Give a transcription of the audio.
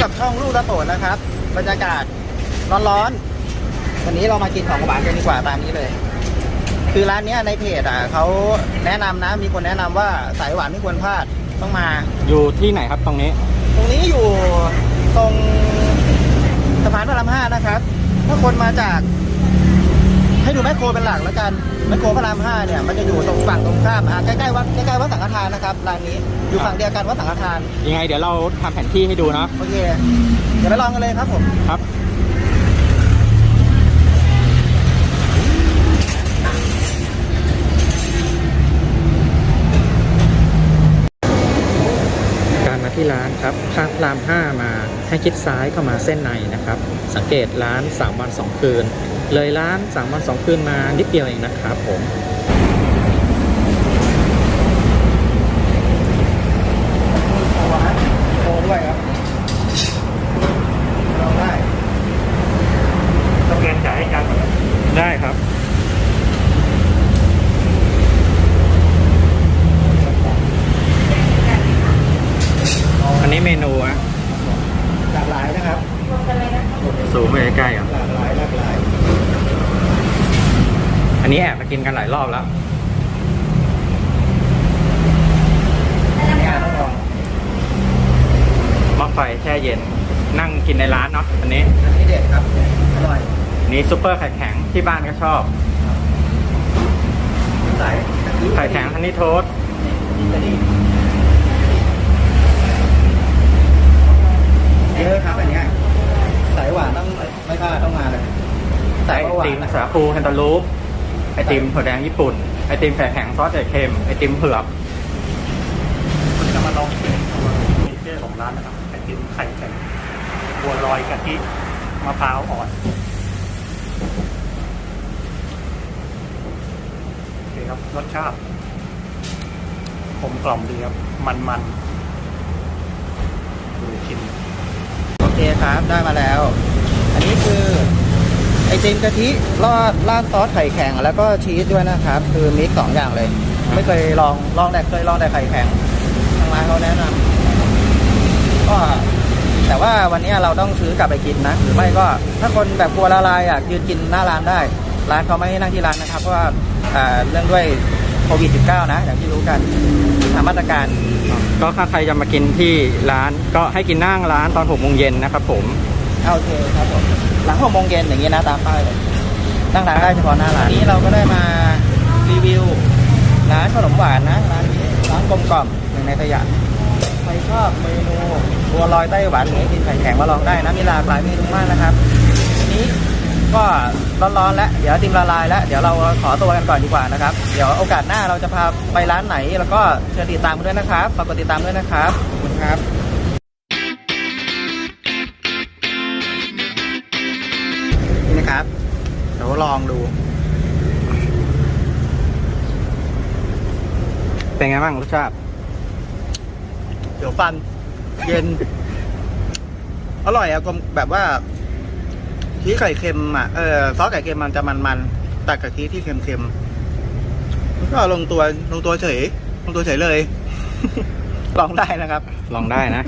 กับช่องรูดตะโถดนะครับ บรรยากาศร้อนๆ วันนี้เรามากินของหวานกันดีกว่าตามนี้เลย คือร้านเนี้ยในเพจอะเขาแนะนำนะ มีคนแนะนำว่าสายหวานไม่ควรพลาดต้องมา อยู่ที่ไหนครับตรงนี้ ตรงนี้อยู่ตรงสะพานพระรามห้านะครับ ถ้าคนมาจาก คโครเป็นหลักแล้วกันแมคโครพระรามห้าเนี่ยมันจะอยู่ตรงฝั่งตรงข้ามอะใกล้ๆวัดใกล้ๆวัดสังฆทานนะครับร้านนี้อยู่ฝั่งเดียวกันวัดสังฆทานยังไงเดี๋ยวเราทำแผนที่ให้ดูนะโอเคเดี๋ยวไปลองกันเลยครับผมครับ การมาที่ร้าน ครับข้ามพราม5มาให้คิดซ้ายเข้ามาเส้นในนะครับ สังเกตร้าน 3 วัน 2 คืน เลยร้าน 3 วัน 2 คืนมานิดเดียวเองนะครับผม โทรด้วยครับลองได้ ต้องเรียนจ่ายให้กันก่อนนะ ได้ครับ อันนี้เมนูอะ หลากหลายนะครับ สูง ไปใกล้ๆอะหลากหลายหลากหลายอันนี้แอบมากินกันหลายรอบแล้วงานต้องลองหม้อไฟแช่เย็นนั่งกินในร้านเนาะอันนี้อันนี้เด็ดครับอร่อยอันนี้ซุปเปอร์ไข่แข็งที่บ้านก็ชอบสายกะทิไข่แข็งฮันนี่โทสต์อิตาลีเยอะครับอันเนี้ ตินมนะคสารับคูแคนตาลูป ไอติมถั่วแดงญี่ปุ่น ไอติมไข่แข็งซอสไข่เค็ม ไอติมเผือกคุณจะมาลองมีเชื่อของร้านนะครับ ไอติมไข่แข็งบัวลอยกะทิมะพร้าวอ่อนโอเคครับ รสชาติผมกล่อมดีครับ มันมันๆดูชิมโอเคครับ ได้มาแล้ว อันนี้คือ ไอติมกะทิรอดราดซอสไข่แข็ง แล้วก็ชีสด้วยนะครับ คือมิกซ์สองอย่างเลย ไม่เคยลองลองแต่เคยลองแต่ไข่แข็งทางร้านเขาแนะนำก็แต่ว่าวันนี้เราต้องซื้อกลับไปกินนะ หรือไม่ก็ถ้าคนแบบกลัวละลายอยากยืนกินหน้าร้านได้ ร้านเขาไม่ให้นั่งที่ร้านนะครับ เพราะว่าอ่าเรื่องด้วยโควิด -19 นะ อย่างที่รู้กันตามมาตรการก็ถ้าใครจะมากินที่ร้านก็ให้กินนั่งร้านตอนหกโมงเย็นนะครับผมโอเคครับผม หลังหกโมงเย็นอย่างนี้ยนะตามป้ายเลยนั่งทานได้เฉพาะหน้าร้านนี้เราก็ได้มารีวิวร้านขนมหวานนะร้านนี้ร้านกลมกล่อมหนึ่งในสยามใครชอบเมนูบัวลอยไต้หวันหรือกินไข่แข็งมาลองได้นะมีหลากหลายเมนูมากนะครับนี้ก็ร้อนๆแล้วเดี๋ยวติมละลายแล้วเดี๋ยวเราขอตัวกันก่อนดีกว่านะครับ เดี๋ยวโอกาสหน้าเราจะพาไปร้านไหน แล้วก็เชิญติดตามด้วยนะครับฝากกดติดตามด้วยนะครับขอบคุณครับ ลองดู เป็นไงบ้างรสชาติเดี๋ยวฟัน เย็น อร่อยอะกลมแบบว่าชีสไข่เค็มอะเออซอสไข่เค็มมันจะมันๆตัดกับชีสที่เค็มๆก็ลงตัวลงตัวเฉย ลงตัวเฉยเลย ลองได้นะครับ ลองได้นะ